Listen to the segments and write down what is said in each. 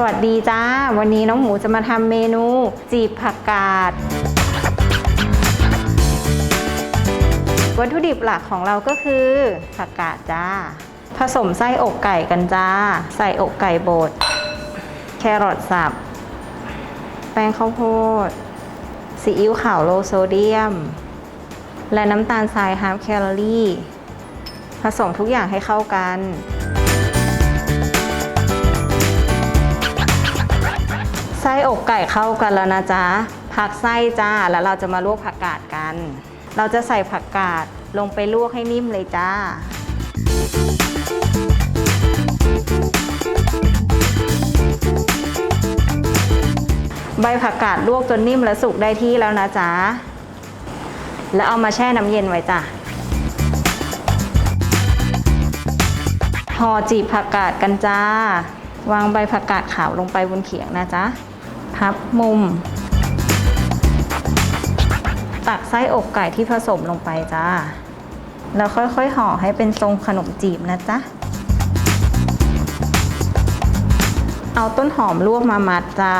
สวัสดีจ้า วันนี้น้องหมูจะมาทำเมนูจีบผักกาด วัตถุดิบหลักของเราก็คือผักกาดจ้า ผสมไส้อกไก่กันจ้า ใส่อกไก่บด แครอทสับ แป้งข้าวโพด ซีอิ๊วขาวโลโซเดียม และน้ำตาลทรายฮาล์ฟแคลอรี่ ผสมทุกอย่างให้เข้ากัน ไส้อกไก่เข้ากันแล้วนะจ๊ะพักไส้จ้าแล้วเราจะมาลวกผักกาดกัน เราจะใส่ผักกาดลงไปลวกให้นิ่มเลยจ้าใบผักกาดลวกจนนิ่มและสุกได้ที่แล้วนะจ๊ะ แล้วเอามาแช่น้ำเย็นไว้จ้ะ ห่อจีบผักกาดกันจ้า วางใบผักกาดขาวลงไปบนเขียงนะจ๊ะ พับมุม ตักไส้อกไก่ที่ผสมลงไปจ้า แล้วค่อยๆห่อให้เป็นทรงขนมจีบนะจ๊ะ เอาต้นหอมลวกมามัดจ้า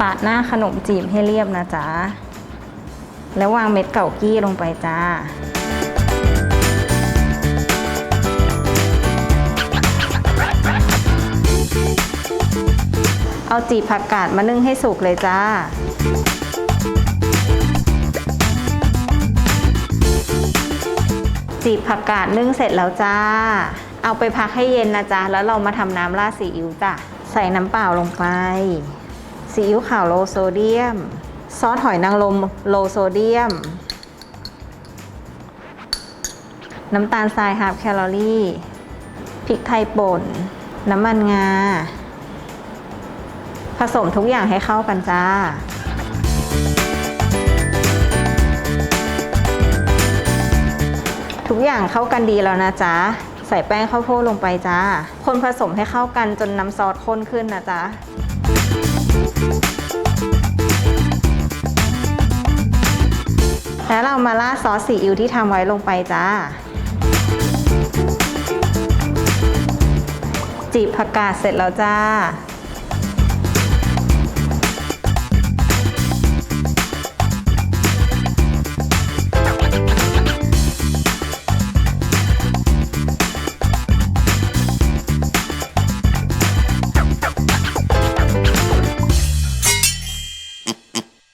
ปาดหน้าขนมจีบให้เรียบนะจ๊ะ แล้ววางเม็ดเก่ากี้ลงไปจ้า เอาจีบผักกาดมานึ่งให้สุกเลยจ้าจีบผักกาดนึ่งเสร็จแล้วจ้า เอาไปพักให้เย็นนะจ๊ะ แล้วเรามาทำน้ำราดซีอิ๊วจ้ะ ใส่น้ำเปล่าลงไป ซีอิ๊วขาวโลโซเดียม ซอสหอยนางรมโลโซเดียม น้ำตาลทรายฮาล์ฟแคลอรี่ พริกไทยป่น น้ำมันงา ผสมทุกอย่างให้เข้ากันจ้าทุกอย่างเข้ากันดีแล้วนะจ๊ะ ใส่แป้งข้าวโพดลงไปจ้า คนผสมให้เข้ากันจนน้ำซอสข้นขึ้นนะจ๊ะ แล้วเรามาราดซอสซีอิ๊วที่ทำไว้ลงไปจ้า จีบผักกาดเสร็จแล้วจ้า